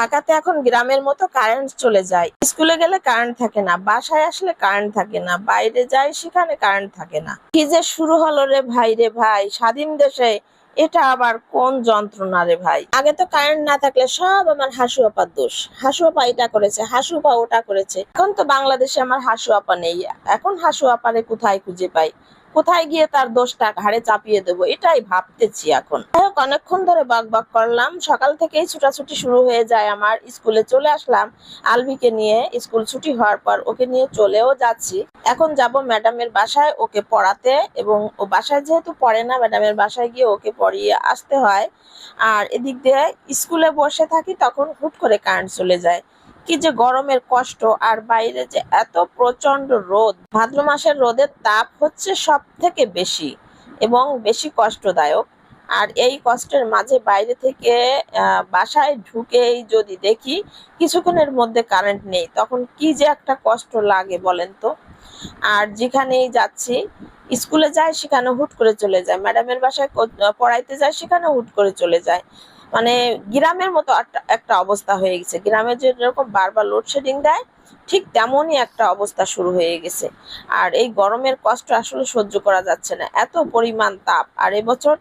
ঢাকাতে এখন গ্রামের মতো কারেন্ট চলে যায়। স্কুলে গেলে কারেন্ট থাকে না, বাসায় আসলে কারেন্ট থাকে না, বাইরে যাই সেখানে কারেন্ট থাকে না। কি যে শুরু হলো রে ভাই রে ভাই, স্বাধীন দেশে এটা আবার কোন যন্ত্রণা রে ভাই? আগে তো কারেন্ট না থাকলে সব আমার হাসু আপার দোষ। হাসু আপা এটা করেছে, হাসু আপা ওটা করেছে। এখন তো বাংলাদেশে আমার হাসু আপা নেই। এখন হাসু আপারে কোথায় খুঁজে পাই? কোথায় গিয়ে তার দোষটা ঘাড়ে চাপিয়ে দেবো? এটাই ভাবতেছি এখন। যাই হোক, অনেকক্ষণ ধরে বাক বাক করলাম। সকাল থেকেই ছুটাছুটি শুরু হয়ে যায় আমার। স্কুলে চলে আসলাম আলভিকে নিয়ে। স্কুল ছুটি হওয়ার পর ওকে নিয়ে চলেও যাচ্ছি। এখন যাব ম্যাডামের বাসায় ওকে পড়াতে এবং ও বাসায় যেহেতু পড়ে না ম্যাডামের বাসায় গিয়ে ওকে পড়িয়ে আসতে হয়। আর এদিক দিয়ে স্কুলে বসে থাকি তখন হুট করে কারেন্ট চলে যায়। কি যে গরমের কষ্ট আর বাইরে যে এত প্রচণ্ড রোদ। ভাদ্র মাসের রোদের তাপ হচ্ছে সব থেকে বেশি এবং বেশি কষ্টদায়ক। আর এই কষ্টের মাঝে বাইরে থেকে বাসায় ঢুকেই যদি দেখি কিছুক্ষণের মধ্যে কারেন্ট নেই, তখন কি যে একটা কষ্ট লাগে বলেন তো। আর যেখানেই যাচ্ছি, স্কুলে যায় সেখানে হুট করে চলে যায়, ম্যাডামের বাসায় পড়াইতে যায় সেখানে হুট করে চলে যায়। মানে গ্রামের মতো একটা- অবস্থা হয়ে গেছে। গ্রামে যেরকম বারবার লোডশেডিং দেয়, ঠিক তেমনই একটা অবস্থা শুরু হয়ে গেছে। আর এই গরমের কষ্ট আসলে সহ্য করা যাচ্ছে না। এত পরিমাণ তাপ, আর এবছর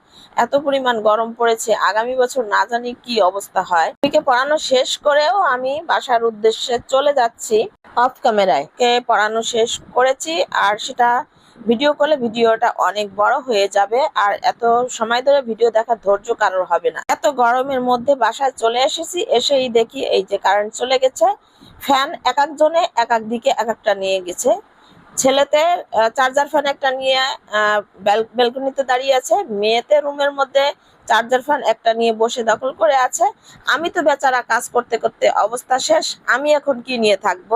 এত পরিমাণ গরম পড়েছে। আগামী বছর না জানি কি অবস্থা হয়। মেয়েকে পড়ানো শেষ করেও আমি বাসার উদ্দেশ্যে চলে যাচ্ছি অফ ক্যামেরায় কে পড়ানো শেষ করেছি, আর সেটা ভিডিও করলে ভিডিওটা অনেক বড় হয়ে যাবে আর এত সময় ধরে ভিডিও দেখার ধৈর্য কারোর হবে না। এত গরমের মধ্যে বাসায় চলে এসেছি, এসেই দেখি এই যে কারেন্ট চলে গেছে ফ্যান এক একজনে এক এক দিকে এক একটা নিয়ে গেছে। ছেলেতে চার্জার ফ্যান একটা নিয়ে ব্যালকনিতে দাঁড়িয়ে আছে। মেয়েতে রুমের মধ্যে চার্জার ফ্যান একটা নিয়ে বসে দখল করে আছে। আমি তো বেচারা কাজ করতে করতে অবস্থা শেষ, আমি এখন কি নিয়ে থাকব?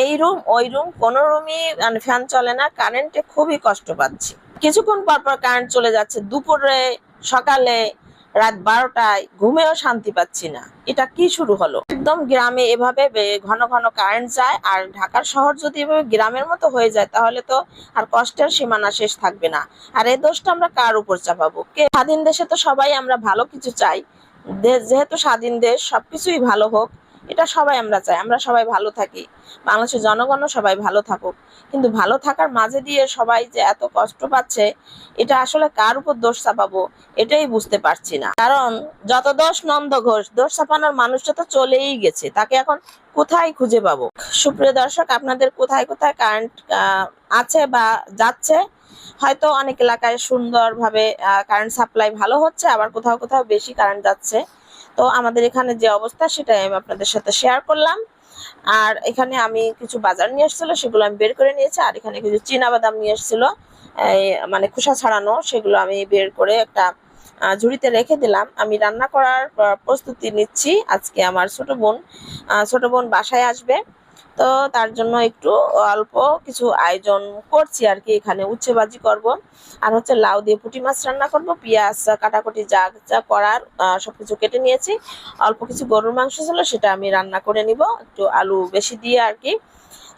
এই রুম ওই রুম কোনো রুমই মানে ফ্যান চলে না কারেন্টে খুবই কষ্ট পাচ্ছি। কিছুক্ষণ পর পর কারেন্ট চলে যাচ্ছে। দুপুরে, সকালে রাত বারোটায় ঘুমেও শান্তি পাচ্ছি না। এটা কি শুরু হলো? একদম গ্রামে এভাবে ঘন ঘন কারেন্ট যায় আর ঢাকার শহর যদি এভাবে গ্রামের মতো হয়ে যায় তাহলে তো আর কষ্টের সীমানা শেষ থাকবে না। আর এই দোষটা আমরা কার উপর চাপাবো? কে? স্বাধীন দেশে তো সবাই আমরা ভালো কিছু চাই। যেহেতু স্বাধীন দেশ, সবকিছুই ভালো হোক এটা সবাই আমরা চাই, আমরা সবাই ভালো থাকি। বাংলাদেশের জনগণও সবাই ভালো থাকুক। কিন্তু ভালো থাকার মাঝে দিয়ে সবাই যে এত কষ্ট পাচ্ছে, এটা আসলে কার উপর দোষ চাপাবো, এটাই বুঝতে পারছি না। কারণ যত দোষ নন্দ ঘোষ, দোষ চাপানোর মানুষটা তো চলেই গেছে, তাকে এখন কোথায় খুঁজে পাবো? সুপ্রিয় দর্শক, আপনাদের কোথায় কোথায় কারেন্ট আছে বা যাচ্ছে? হয়তো অনেক এলাকায় সুন্দরভাবে কারেন্ট সাপ্লাই ভালো হচ্ছে, আবার কোথাও কোথাও বেশি কারেন্ট যাচ্ছে। তো আমাদের এখানে যে অবস্থা সেটাই আমি আপনাদের সাথে শেয়ার করলাম। আর এখানে আমি কিছু বাজার নিয়ে এসেছিল সেগুলো আমি বের করে নিয়েছি। আর এখানে কিছু চীনা বাদাম নিয়ে এসেছিল মানে খোসা ছাড়ানো, সেগুলো আমি বের করে একটা ঝুড়িতে রেখে দিলাম। আমি রান্না করার প্রস্তুতি নিচ্ছি। আজকে আমার ছোট বোন ছোট বোন বাসায় আসবে। তো তার জন্য একটু অল্প কিছু আয়োজন করছি আর কি এখানে উচ্ছে ভাজি করব। আর হচ্ছে লাউ দিয়ে পুঁটি মাছ রান্না করব, পেঁয়াজ, কাটাকুটি, যা যা করার সব সবকিছু কেটে নিয়েছি। অল্প কিছু গরুর মাংস ছিল সেটা আমি রান্না করে নিব, একটু আলু বেশি দিয়ে আর কি।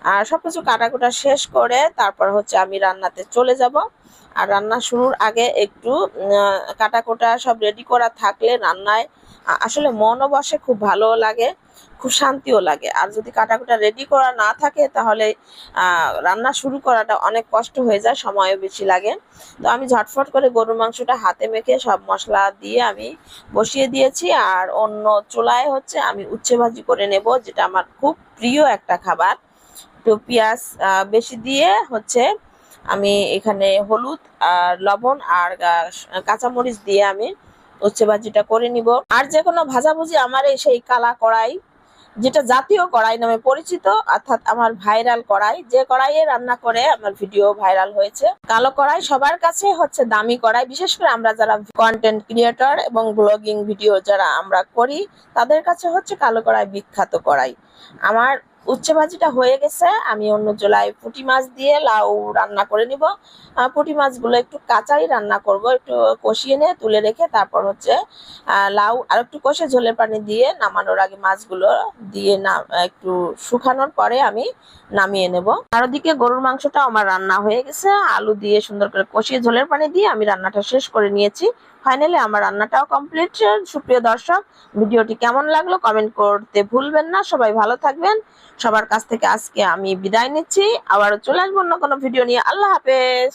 আর সবকিছু কাটাকুটা শেষ করে তারপর হচ্ছে আমি রান্নাতে চলে যাব। আর রান্না শুরুর আগে একটু কাটাকুটা সব রেডি করা থাকলে রান্নায় আসলে মনও বসে, খুব ভালো লাগে, খুব শান্তিও লাগে। আর যদি কাটাকুটা রেডি করা না থাকে তাহলে রান্না শুরু করাটা অনেক কষ্ট হয়ে যায়, সময়ও বেশি লাগে। তো আমি ঝটফট করে গরুর মাংসটা হাতে মেখে সব মশলা দিয়ে আমি বসিয়ে দিয়েছি। আর অন্য চুলায় হচ্ছে আমি উচ্ছে ভাজি করে নেব, যেটা আমার খুব প্রিয় একটা খাবার। তো পেঁয়াজ বেশি দিয়ে হচ্ছে আমি এখানে হলুদ আর লবণ আর কাঁচামরিচ দিয়ে আমি উচ্ছে ভাজিটা করে নিব। আর যে কোনো ভাজাভুজি আমার এই সেই কালা কড়াই, যেটা জাতীয় কড়াই নামে পরিচিত, অর্থাৎ আমার ভাইরাল কড়াই। যে কড়াইয়ে রান্না করে আমার ভিডিও ভাইরাল হয়েছে। কালো কড়াই সবার কাছে হচ্ছে দামি কড়াই। বিশেষ করে আমরা যারা কন্টেন্ট ক্রিয়েটর এবং ব্লগিং ভিডিও যারা আমরা করি, তাদের কাছে হচ্ছে কালো কড়াই বিখ্যাত কড়াই। আমার উচ্ছে ভাজিটা হয়ে গেছে, আমি অন্য জোলায় পুঁটি মাছ দিয়ে লাউ রান্না করে নিব। পুঁটি মাছগুলো একটু কাঁচাই রান্না করব, একটু কষিয়ে নিয়ে তুলে রেখে তারপর হচ্ছে লাউ আর একটু কষে ঝোলের পানি দিয়ে নামানোর আগে মাছগুলো দিয়ে না, একটু শুকানোর পরে আমি নামিয়ে নেব। আর ওদিকে গরুর মাংসটা আমার রান্না হয়ে গেছে, আলু দিয়ে সুন্দর করে কষিয়ে ঝোলের পানি দিয়ে আমি রান্নাটা শেষ করে নিয়েছি। ফাইনালি আমার রান্নাটাও কমপ্লিট। সুপ্রিয় দর্শক, ভিডিওটি কেমন লাগল কমেন্ট করতে ভুলবেন না। সবাই ভালো থাকবেন। সবার কাছ থেকে আজকে আমি বিদায় নিচ্ছি। আবারও চলে আসব অন্য কোনো ভিডিও নিয়ে। আল্লাহ হাফেজ।